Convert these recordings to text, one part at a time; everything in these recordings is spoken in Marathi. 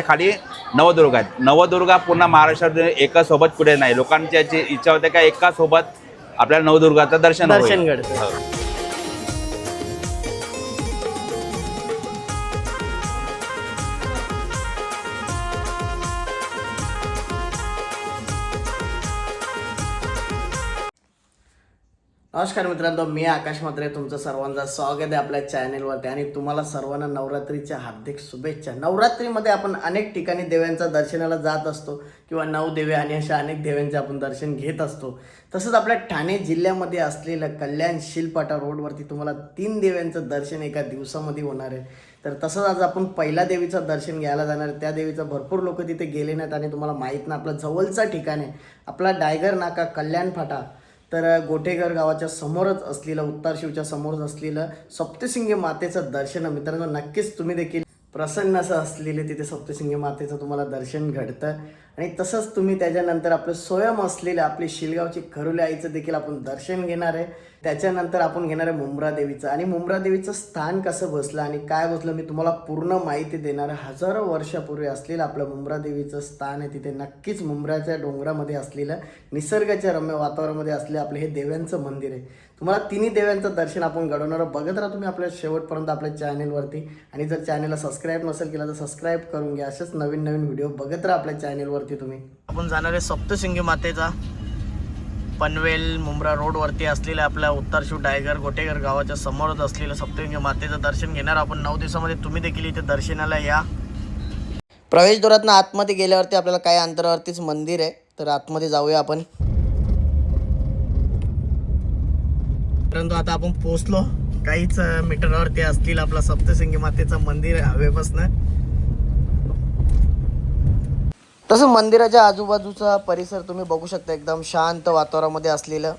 खाली नवदुर्गा आहेत नवदुर्गा पूर्ण महाराष्ट्रात एका सोबत कुठे नाही लोकांची याची इच्छा होते का एका सोबत आपल्याला नवदुर्गाचं दर्शन. दर्शन घडतं. नमस्कार मित्रांनो मी आकाश मात्रे तुमचं सर्वांचं स्वागत आहे आपल्या चॅनेलवरती आणि तुम्हाला सर्वांना नवरात्रीच्या हार्दिक शुभेच्छा. नवरात्रीमध्ये आपण अनेक ठिकाणी देव्यांच्या दर्शनाला जात असतो किंवा नऊ देवे आणि अशा अनेक देव्यांचे आपण दर्शन घेत असतो. तसंच आपल्या ठाणे जिल्ह्यामध्ये असलेलं कल्याण शिलपाटा रोडवरती तुम्हाला तीन देव्यांचं दर्शन एका दिवसामध्ये होणार आहे. तर तसंच आज आपण पहिल्या देवीचं दर्शन घ्यायला जाणार त्या देवीचं भरपूर लोक तिथे गेले नाहीत आणि तुम्हाला माहीत ना आपलं जवळचं ठिकाण आहे. आपला डायगर नाका कल्याण फाटा तर गोटेघर गावाच्या समोरच असलेलं उत्तर शिवच्या समोरच असलेलं सप्तशिंगी मातेचं दर्शन मित्रांनो नक्कीच तुम्ही देखील प्रसन्न असं असलेले तिथे सप्तशिंगी मातेचं तुम्हाला दर्शन घडतं. आणि तसंच तुम्ही त्याच्यानंतर आपलं स्वयं असलेलं आपली शिलगावची खरुले आईचं देखील आपण दर्शन घेणार आहे. त्याच्यानंतर आपण घेणार आहे मुंब्रा देवीचं. आणि मुंब्रा देवीचं स्थान कसं बसलं आणि काय बसलं मी तुम्हाला पूर्ण माहिती देणार आहे. हजारो वर्षापूर्वी असलेलं आपलं मुंब्रा देवीचं स्थान आहे. तिथे नक्कीच मुंब्राच्या डोंगरामध्ये असलेलं निसर्गाच्या रम्य वातावरणामध्ये असलेलं आपलं हे देव्यांचं मंदिर आहे. तुम्हाला तिन्ही देव्यांचं दर्शन आपण घडवणार बघत राहा तुम्ही आपल्या शेवटपर्यंत आपल्या चॅनेलवरती आणि जर चॅनेलला सबस्क्राईब नसेल केला तर सबस्क्राईब करून घ्या. असेच नवीन नवीन व्हिडिओ बघत राहा आपल्या चॅनेलवरती तुम्ही. आपण जाणार आहे सप्तशिंगी मातेचा. पनवेल मुंब्रा रोडवरती असलेल्या आपल्या उत्तरशिव डायगर गोटेगर गावाच्या समोरच असलेलं सप्तशिंगी मातेचं दर्शन घेणार. आपण नऊ दिवसामध्ये तुम्ही देखील इथे दर्शनाला या. प्रवेशद्वारातनं आतमध्ये गेल्यावरती आपल्याला काही अंतरावरतीच मंदिर आहे. तर आतमध्ये जाऊया आपण. परंतु आता आपण पोहोचलो. काहीच मीटरवरती असतील आपला सप्तशिंगी मातेचं मंदिर आहे हवेपासनं तसं मंदिराच्या आजूबाजूचा परिसर तुम्ही बघू शकता एकदम शांत वातावरणामध्ये असलेलं.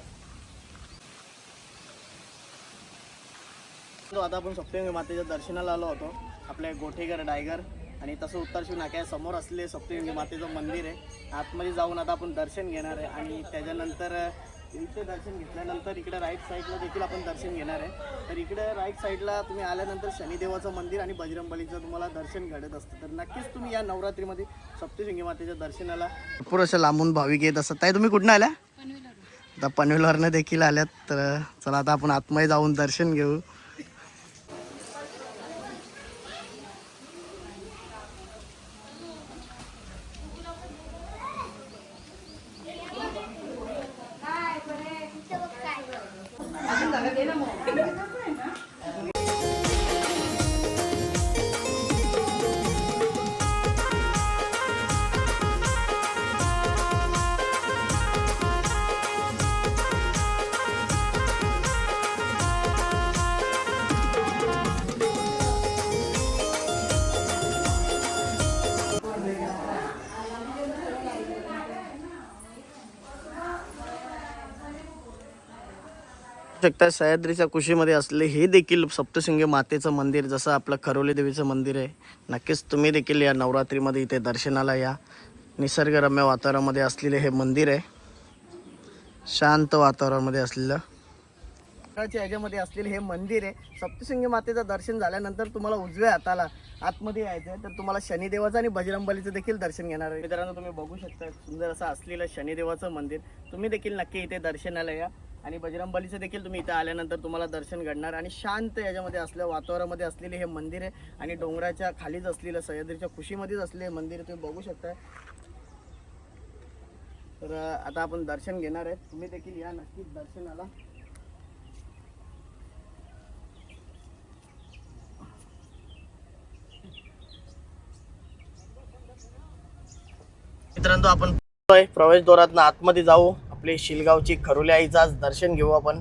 आता आपण सप्तशृंगी मातेच्या दर्शनाला आलो होतो. आपल्या गोठेगर डायगर आणि तसं उत्तरशिव नाक्या समोर असलेले सप्तसिंगी मातेचं मंदिर आहे. आतमध्ये जाऊन आता आपण दर्शन घेणार आहे आणि त्याच्यानंतर इथे दर्शन घेतल्यानंतर इकडे राईट साईडला देखील आपण दर्शन घेणार आहे. तर इकडे राईट साईडला तुम्ही आल्यानंतर शनिदेवाचं मंदिर आणि बजरंगबलीचं तुम्हाला दर्शन घडत असतं. तर नक्कीच तुम्ही या नवरात्रीमध्ये सप्तशृंगी मातेच्या दर्शनाला भरपूर असं लांबून भाविक येत असतात. ताई तुम्ही कुठून आल्या? आता पनवेलवरनं देखील आल्यात. तर चला आता आपण आतमध्ये जाऊन दर्शन घेऊ. शकता. सह्याद्रीच्या कुशीमध्ये असले हे देखील सप्तशृंगी मातेचं मंदिर जसं आपलं खरोली देवीचं मंदिर आहे. नक्कीच तुम्ही देखील या नवरात्रीमध्ये इथे दर्शनाला या. निसर्गरम्य वातावरणामध्ये असलेले हे मंदिर आहे. शांत वातावरणामध्ये असलेलं. ह्याच्यामध्ये असलेले हे मंदिर आहे. सप्तशृंगी मातेचं दर्शन झाल्यानंतर तुम्हाला उजव्या हाताला आतमध्ये यायचं आहे तर तुम्हाला शनिदेवाचं आणि बजरंबलीचं देखील दर्शन घेणार आहे. मित्रांनो तुम्ही बघू शकता सुंदर असं असलेलं शनिदेवाचं मंदिर. तुम्ही देखील नक्की इथे दर्शनाला या. आणि बजरंबलीचं देखील तुम्ही इथं आल्यानंतर तुम्हाला दर्शन घडणार. आणि शांत याच्यामध्ये असल्या वातावरणामध्ये असलेले हे मंदिर आहे. आणि डोंगराच्या खालीच असलेलं सह्याद्रीच्या खुशीमध्येच असलेले मंदिर तुम्ही बघू शकता तर आता आपण दर्शन घेणार आहे तुम्ही देखील या नक्कीच दर्शनाला. मित्रांनो आपण प्रवेशद्वारात आतमध्ये जाऊ. आपली शिलगावची खरुले आईचं आज दर्शन घेऊ आपण.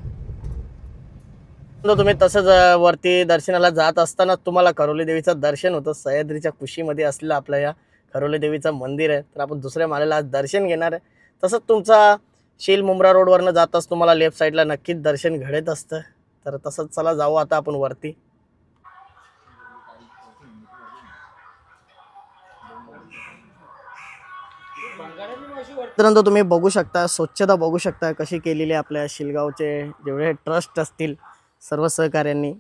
तुम्ही तसंच वरती दर्शनाला जात असताना तुम्हाला खरोली देवीचं दर्शन होतं. सह्याद्रीच्या कुशीमध्ये असलेलं आपल्या या खरोली देवीचं मंदिर आहे. तर आपण दुसऱ्या मालेला आज दर्शन घेणार आहे. तसंच तुमचा शील मुंब्रा रोडवरनं जाताच तुम्हाला लेफ्ट साईडला नक्कीच दर्शन घडत असतं. तर तसंच चला जाऊ आता आपण वरती. मित्रांनो तुम्ही बघू शकता स्वच्छता बघू शकता कशी केलेली आहे आपल्या शिलगावचे जेवढे ट्रस्ट असतील सर्व सहकार्यांनी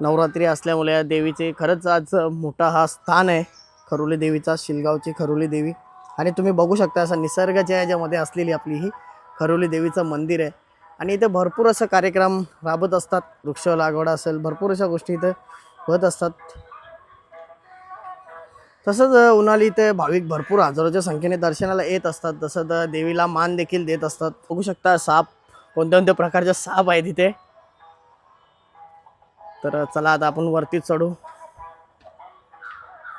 नवरात्री असल्यामुळे या देवीचे खरंच आज मोठा हा स्थान आहे खरोली देवीचा शिलगावची खरोली देवी. आणि तुम्ही बघू शकता असं निसर्गाच्या याच्यामध्ये असलेली आपली ही खरोली देवीचं मंदिर आहे. आणि इथे भरपूर असं कार्यक्रम राबत असतात वृक्ष लागवड असेल भरपूर अशा गोष्टी इथे होत असतात. तसंच उन्हाळी इथे भाविक भरपूर हजारोच्या संख्येने दर्शनाला येत असतात. तसंच देवीला मान देखील देत असतात. बघू शकता साप कोणत्या कोणत्या प्रकारचे साप आहेत इथे. तर चला आता आपण वरती चढू.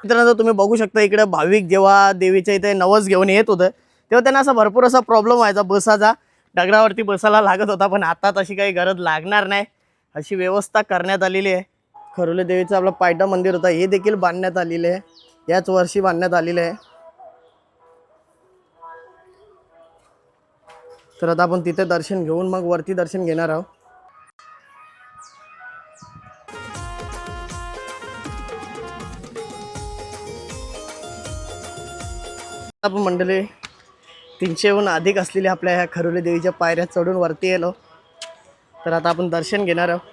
मित्रांनो तुम्ही बघू शकता इकडे भाविक जेव्हा देवीच्या इथे नवस घेऊन येत होतं तेव्हा त्यांना असा भरपूर असा प्रॉब्लेम व्हायचा. बसाचा डगरावरती बसायला लागत होता पण आता तशी काही गरज लागणार नाही. अशी व्यवस्था करण्यात आलेली आहे. खरोले देवीचं आपलं पायटा मंदिर होतं हे देखील बांधण्यात आलेले आहे. याच वर्षी बांधण्यात आलेले आहे. तर आता आपण तिथे दर्शन घेऊन मग वरती दर्शन घेणार आहोत. आपण मंडळी तीनशेहून अधिक असलेल्या आपल्या ह्या खरोली देवीच्या पायऱ्या चढून वरती येलो तर आता आपण दर्शन घेणार आहोत.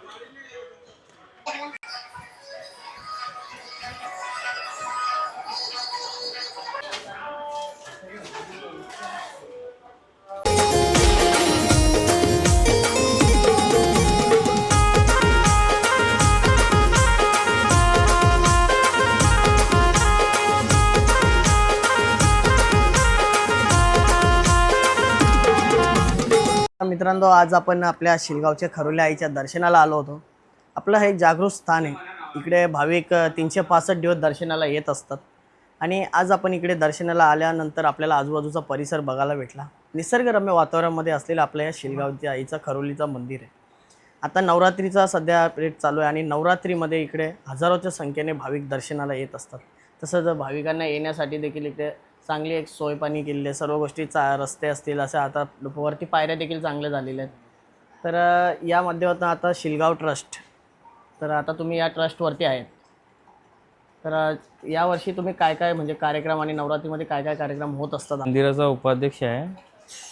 मित्रांनो आज आपण आपल्या शिलगावच्या खरोली आईच्या दर्शनाला आलो होतो. आपलं हे जागृत स्थान आहे. इकडे भाविक तीनशे पासष्ट दिवस दर्शनाला येत असतात. आणि आज आपण इकडे दर्शनाला आल्यानंतर आपल्याला आजूबाजूचा परिसर बघायला भेटला. निसर्गरम्य वातावरणामध्ये असलेलं आपल्या या शिलगावच्या आईचं खरोलीचं मंदिर आहे. आता नवरात्रीचा सध्या रेट चालू आहे आणि नवरात्रीमध्ये इकडे हजारोच्या संख्येने भाविक दर्शनाला येत असतात. तसंच भाविकांना येण्यासाठी देखील इकडे चांगली एक सोय पाणी केलेली आहे. सर्व गोष्टी चा रस्ते असतील असे आता वरती पायऱ्या देखील चांगल्या झालेल्या आहेत. तर या माध्यमातून आता शिलगाव ट्रस्ट तर आता तुम्ही या ट्रस्टवरती आहेत. तर यावर्षी तुम्ही काय काय म्हणजे कार्यक्रम आणि नवरात्रीमध्ये काय काय कार्यक्रम होत असतात? मंदिराचा उपाध्यक्ष आहे.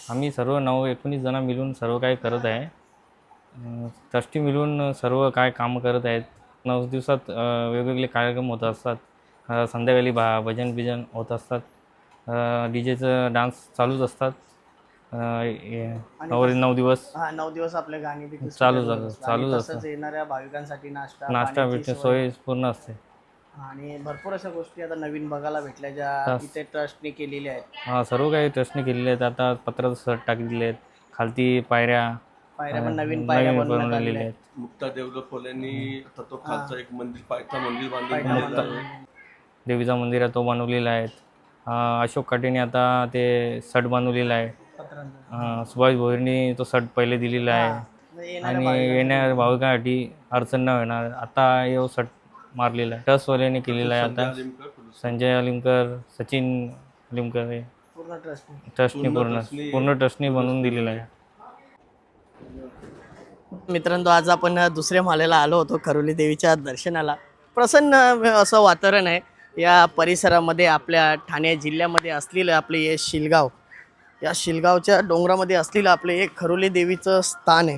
आम्ही सर्व नऊ एकोणीस जण मिळून सर्व काही करत आहे. ट्रस्टी मिळून सर्व काय कामं करत आहेत. नऊ दिवसात वेगवेगळे कार्यक्रम होत असतात. संध्याकाळी भा भजन बिजन होत असतात. डी जेचं डान्स चालूच असतात. अं, नऊ नऊ दिवस. हा नऊ दिवस आपले गाणी देखील चालूच असतात. चालूच असतात. येणाऱ्या भाविकांसाठी नाश्ता नाश्ता पाण्याची बिट्टा सोय. पूर्ण असते. आणि भरपूर अशा गोष्टी आता नवीन बघायला भेटल्या ज्या तस- इथे ट्रस्टने केलेल्या आहेत. हां सर्व काही ट्रस्टने केलेले आहेत. आता पत्राचं सट टाकलेले आहेत. खालती पायऱ्या पायऱ्या पण नवीन पायऱ्या बनवण्यात आहेत. मुक्ता एक मंदिर पायथा मंदिर बांधून ठेवलेलं आहे. देवीचा मंदिर आहे तो बनवलेला आहे. अशोक काटेने आता ते सट बनवलेला आहे. सुभाष भोईरनी तो सट पहिले दिलेला आहे. म्हणजे आणि येणाऱ्या भाविकांसाठी अडचण न होणार. आता येऊ सट मारलेला आहे. ट्रस्टवाल्याने केलेला आहे आता. संजय अलिमकर सचिन अलिमकर हे. ट्रस्टने. पूर्ण पूर्ण ट्रस्टने बनवून दिलेला आहे. मित्रांनो आज आपण दुसऱ्या मालेला आलो होतो खरोली देवीच्या दर्शनाला. प्रसन्न असं वातावरण आहे. या परिसरामध्ये आपल्या ठाणे जिल्ह्यामध्ये असलेलं आपले हे शिलगाव. या शिलगावच्या डोंगरामध्ये असलेलं आपले एक खरोली देवीचं स्थान आहे.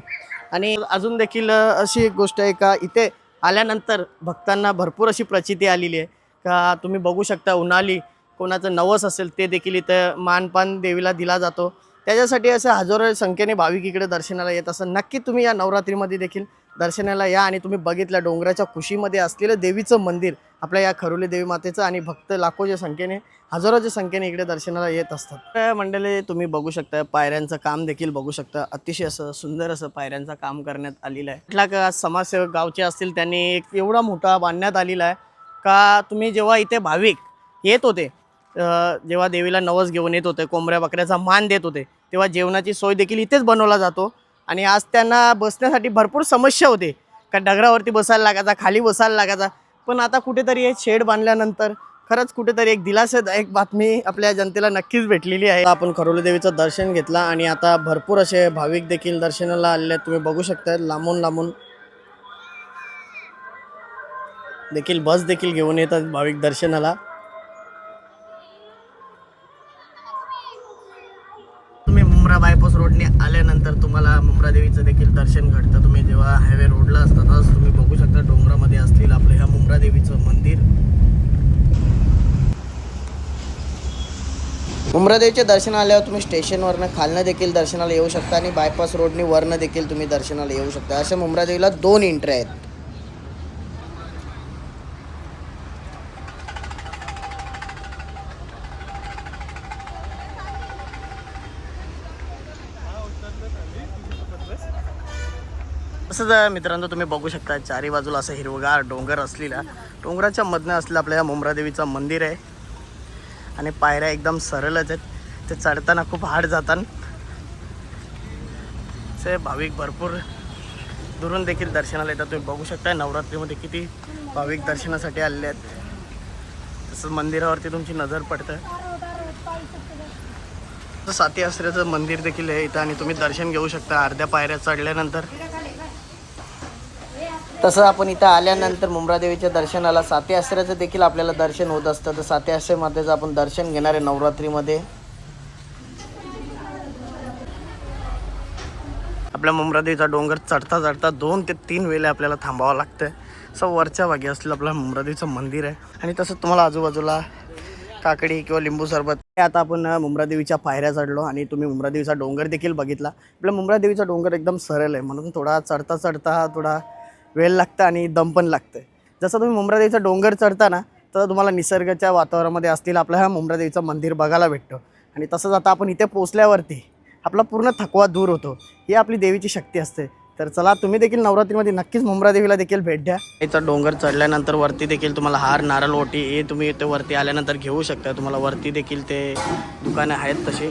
आणि अजून देखील अशी एक गोष्ट आहे का इथे आल्यानंतर भक्तांना भरपूर अशी प्रचिती आलेली आहे. का तुम्ही बघू शकता उन्हाळी कोणाचं नवस असेल ते देखील इथं मानपान देवीला दिला जातो. त्याच्यासाठी असं हजारो संख्येने भाविक इकडे दर्शनाला येत असं नक्की तुम्ही या नवरात्रीमध्ये देखील दर्शनाला या आणि तुम्ही बघितलं डोंगराच्या खुशीमध्ये असलेलं देवीचं मंदिर आपल्या या खरोली देवी मातेचं आणि भक्त लाखोच्या संख्येने हजारोच्या संख्येने इकडे दर्शनाला येत असतात. त्या मंडळी तुम्ही बघू शकता पायऱ्यांचं काम देखील बघू शकता. अतिशय असं सुंदर असं पायऱ्यांचं काम करण्यात आलेलं आहे. कुठला का समाजसेवक गावचे असतील त्यांनी एक एवढा मोठा बांधण्यात आलेला आहे का तुम्ही जेव्हा इथे भाविक येत होते जेव्हा देवीला नवस घेऊन येत होते कोंबऱ्या बकऱ्याचा मान देत होते तेव्हा जेवणाची सोय देखील इथेच बनवला जातो. आणि आज त्यांना बसण्यासाठी भरपूर समस्या होते. का डगरावरती बसायला लागायचा खाली बसायला लागायचा. पण आता कुठेतरी एक शेड बांधल्यानंतर खरंच कुठेतरी एक दिलासादायक बातमी आपल्या जनतेला नक्कीच भेटलेली आहे. आपण खरोली देवीचं दर्शन घेतलं आणि आता भरपूर असे भाविक देखील दर्शनाला आलेले आहेत. तुम्ही बघू शकता लांबून लांबून देखील बस देखील घेऊन येतात भाविक दर्शनाला. मुंब्रा बायपास रोडने आल्यानंतर तुम्हाला मुंब्रा देवीचं देखील दर्शन घडतं. तुम्ही जेव्हा हायवे रोडला असता तसंच तुम्ही बघू शकता डोंगरामध्ये असतील आपलं ह्या मुंब्रा देवीचं मंदिर. मुंब्रादेवीचे दर्शन आल्यावर तुम्ही स्टेशनवरनं खालनं देखील दर्शनाला येऊ शकता आणि बायपास रोडने वरनं देखील तुम्ही दर्शनाला येऊ शकता. अशा मुंब्रादेवीला दोन एंट्री आहेत. असं मित्रांनो तुम्ही बघू शकता चारी बाजूला असं हिरवगार डोंगर असलेला डोंगराच्या मधनं असलेलं आपल्या या मुंब्रादेवीचं मंदिर आहे. आणि पायऱ्या एकदम सरळच आहेत. ते चढताना खूप हार्ड जातात. ते भाविक भरपूर दुरून देखील दर्शनाला येतात. तुम्ही बघू शकता नवरात्रीमध्ये किती भाविक दर्शनासाठी आलेले आहेत. तसंच मंदिरावरती तुमची नजर पडतं. तसं साती आसऱ्याचं मंदिर देखील आहे इथं आणि तुम्ही दर्शन घेऊ शकता. अर्ध्या पायऱ्या चढल्यानंतर तसं आपण इथं आल्यानंतर मुंब्रादेवीच्या दर्शनाला साती आश्रयाचं देखील आपल्याला दर्शन होत असतं. तर साती आश्रय मातेचं आपण दर्शन घेणार आहे नवरात्रीमध्ये. आपल्या मुंब्रादेवीचा डोंगर चढता चढता दोन ते तीन वेळे आपल्याला थांबावं लागतं सो वरच्या भागी असलेलं आपलं मुंब्रादेवीचं मंदिर आहे. आणि तसं तुम्हाला आजूबाजूला काकडी किंवा लिंबू सरबत हे आता आपण मुंब्रादेवीच्या पायऱ्या चढलो आणि तुम्ही मुंब्रादेवीचा डोंगर देखील बघितला. आपल्या मुंब्रादेवीचा डोंगर एकदम सरळ आहे. म्हणून थोडा चढता चढता थोडा वेळ लागतं आणि दम पण लागतं जसं तुम्ही मुंब्रादेवीचा डोंगर चढता ना तर तुम्हाला निसर्गाच्या वातावरणामध्ये असतील आपल्या ह्या मुंब्रादेवीचं मंदिर बघायला भेटतं. आणि तसंच आता आपण इथे पोचल्यावरती आपला पूर्ण थकवा दूर होतो. ही आपली देवीची शक्ती असते. तर चला तुम्ही देखील नवरात्रीमध्ये नक्कीच मुंब्रादेवीला देखील भेट द्या. इथं डोंगर चढल्यानंतर वरती देखील तुम्हाला हार नारळ ओटी हे तुम्ही इथे वरती आल्यानंतर घेऊ शकता. तुम्हाला वरती देखील ते दुकानं आहेत तशी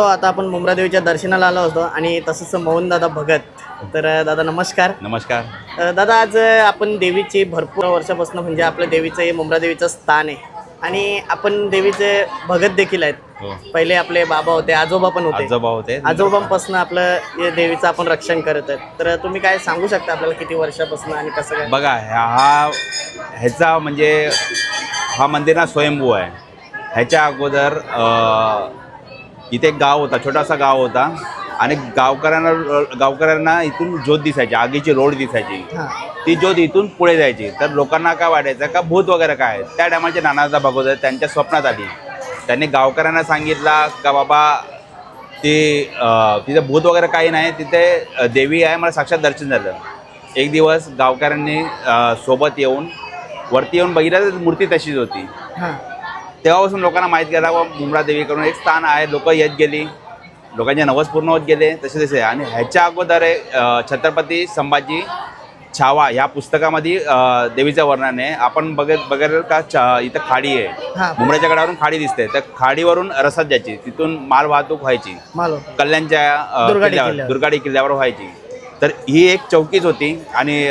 दो आता आपण मुंब्रा देवीच्या दर्शनाला आलो होतो आणि तसंच मोहन दादा भगत. तर दादा नमस्कार. नमस्कार. अ, दादा आज आपण देवीची भरपूर वर्षापासून म्हणजे आपल्या देवीचं हे मुंब्रा देवीचं स्थान आहे. आणि आपण देवीचे भगत देखील आहेत. हो. पहिले आपले बाबा होते आजोबा पण होते. आजोबा होते. आजोबांपासून आपलं हे देवीचं आपण रक्षण करत आहेत. तर तुम्ही काय सांगू शकता आपल्याला किती वर्षापासून आणि कसं काय? बघा ह्या- हा ह्याचा म्हणजे हा मंदिर ना स्वयंभू आहे. ह्याच्या अगोदर अ, इथे एक गाव होता छोटासा गाव होता. आणि गावकऱ्यांना गावकऱ्यांना इथून ज्योत दिसायची आगीची रोड दिसायची. ती ज्योत इथून पुढे जायची. तर लोकांना काय वाटायचं का भूत वगैरे काय? त्या टायमाचे नानादा भगवत त्यांच्या स्वप्नात आली. त्यांनी गावकऱ्यांना सांगितला का बाबा ते तिथे भूत वगैरे काही नाही तिथे देवी आहे मला साक्षात दर्शन झालं. एक दिवस गावकऱ्यांनी सोबत येऊन वरती येऊन बघितलं तर मूर्ती तशीच होती. तेव्हापासून लोकांना माहीत गेला व मुंब्रा देवीकडून एक स्थान आहे लोक येत गेली. लोकांचे नवस पूर्ण होत गेले तसे तसे. आणि ह्याच्या अगोदर छत्रपती संभाजी छावा ह्या पुस्तकामध्ये देवीचं वर्णन आहे. आपण बघत बघायला का इथं खाडी आहे. मुंबईच्या गडावरून खाडी दिसते. त्या खाडीवरून रसद जायची तिथून माल वाहतूक व्हायची. कल्याणच्या दुर्गाडी किल्ल्यावर व्हायची. तर ही एक चौकीच होती. आणि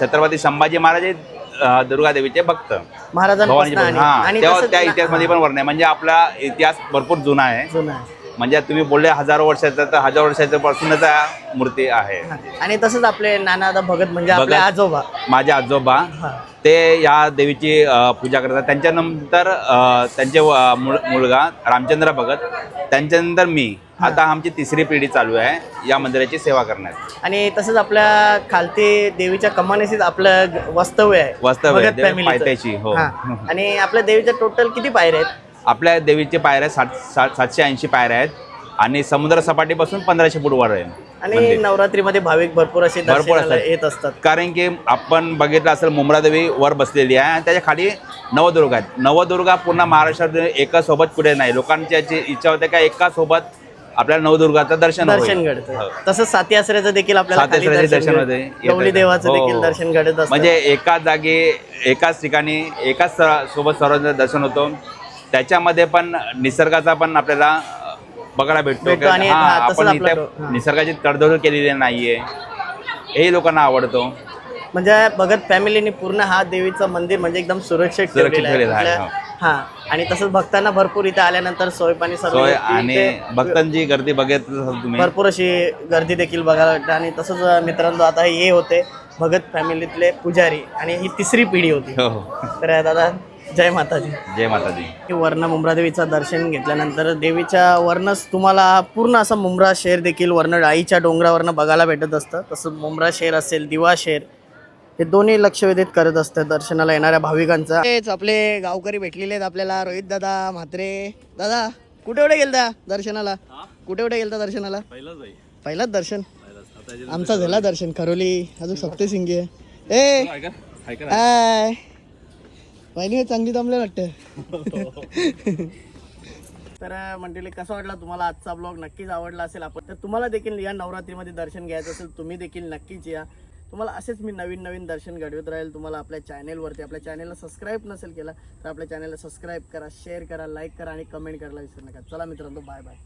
छत्रपती संभाजी महाराज दुर्गादेवीचे भक्त. महाराजांपासून भवानी आणि हा आणि तेव्हा तसंच त्या ना- इतिहासमध्ये पण वर्णन आहे. म्हणजे आपला इतिहास भरपूर जुना आहे. जुनं आहे. म्हणजे तुम्ही बोलले हजारो वर्षाचा तर हजार वर्षाच्या पासूनच मूर्ती आहे. आणि तसंच आपले नानादा भगत म्हणजे आपले भगत. आजोबा माझे आजोबा ते या देवीची अ, पूजा करतात त्यांच्यानंतर अ, त्यांचे मुल- मुलगा रामचंद्र भगत त्यांच्यानंतर मी आता आमची तिसरी पिढी चालू आहे या मंदिराची सेवा करण्यात आणि तसंच आपल्या खालती देवीच्या कमानीशीच आपलं ग- वास्तव्य आहे वास्तव्य आहे, भगत देवी फॅमिलीचं. पायथ्याशी, हो. हां. आणि आपल्या देवीच्या टोटल किती पायऱ्या आहेत आपल्या देवीचे पायऱ्या सात सात सातशे ऐंशी पायऱ्या आहेत आणि समुद्र सपाटीपासून पंधराशे फूट वर आहे आणि मंदिर. नवरात्रीमध्ये भाविक भरपूर असे भरपूर दर्शनाला असतात. येत असतात कारण की आपण बघितलं असेल मुंब्रादेवी वर बसलेली आहे आणि त्याच्याखाली नवदुर्गा आहेत नवदुर्गा पूर्ण महाराष्ट्रात एका सोबत कुठे नाही लोकांची याची इच्छा होते का एका सोबत आपल्याला नवदुर्गाचं दर्शन होईल. दर्शन घडतं हो. तसंच साती आसऱ्याचं देखील आपल्याला खाली दर्शन घडतं. होते. गवली येतं. देवाचं हो, देखील हो. दर्शन घडत असतं म्हणजे एकाच जागी एकाच ठिकाणी एकाच सोबत सर्वांचं दर्शन होतं त्याच्यामध्ये पण निसर्गाचा पण आपल्याला बघायला भेटतो. आणि हा, हा, तसंच आपण आपला इथे हा. निसर्गाची तडजोड केलेली नाहीये. हेही लोकांना आवडतो. म्हणजे भगत फॅमिलीने पूर्ण हा देवीचं मंदिर म्हणजे एकदम सुरक्षित सुरक्षित ठेवलेलं आहे. ठेवलेलं आहे, आपल्या हा. आणि तसंच भक्तांना भरपूर इथे आल्यानंतर सोय पाणी सर्व सोय आणि इथे भक्तांची गर्दी असाल तुम्ही. भरपूर अशी गर्दी देखील बघायला भेटते. आणि तसंच मित्रांनो आता हे होते भगत फॅमिलीतले पुजारी. आणि ही तिसरी पिढी होती. हो. हो तर दादा जय माताजी. जय माताजी. वर्ण मुंब्रादेवीचं दर्शन घेतल्यानंतर देवीच्या वर्णच तुम्हाला पूर्ण असा मुंब्रा शहर देखील वर्ण आईच्या डोंगरावरनं बघायला भेटत असतं. तसं मुंब्रा शहर असेल दिवा शहर हे दोन्ही लक्षवेधित करत असतात दर्शनाला येणाऱ्या भाविकांचा. हेच आपले गावकरी भेटलेले आहेत आपल्याला. रोहित दादा म्हात्रे. दादा कुठे कुठे गेलता दर्शनाला? कुठे कुठे गेलता दर्शनाला? पहिलाच दर्शन. आमचा झाला दर्शन. खरोली अजून सप्तसिंगी आहे ए हाय. वाहिनी चांगली दमले वाटतं तर मंडळी कसा वाटला तुम्हाला आजचा ब्लॉग नक्कीच आवडला असेल आपण. तर तुम्हाला देखील या नवरात्रीमध्ये दर्शन घ्यायचं असेल तुम्ही देखील नक्कीच या. तुम्हाला असेच मी नवीन नवीन दर्शन घडवत राहील. तुम्हाला आपल्या चॅनेलवरती आपल्या चॅनेलला सबस्क्राईब नसेल केला तर आपल्या चॅनेलला सबस्क्राईब करा शेअर करा लाईक करा आणि कमेंट करायला विसरू नका. चला मित्रांनो बाय बाय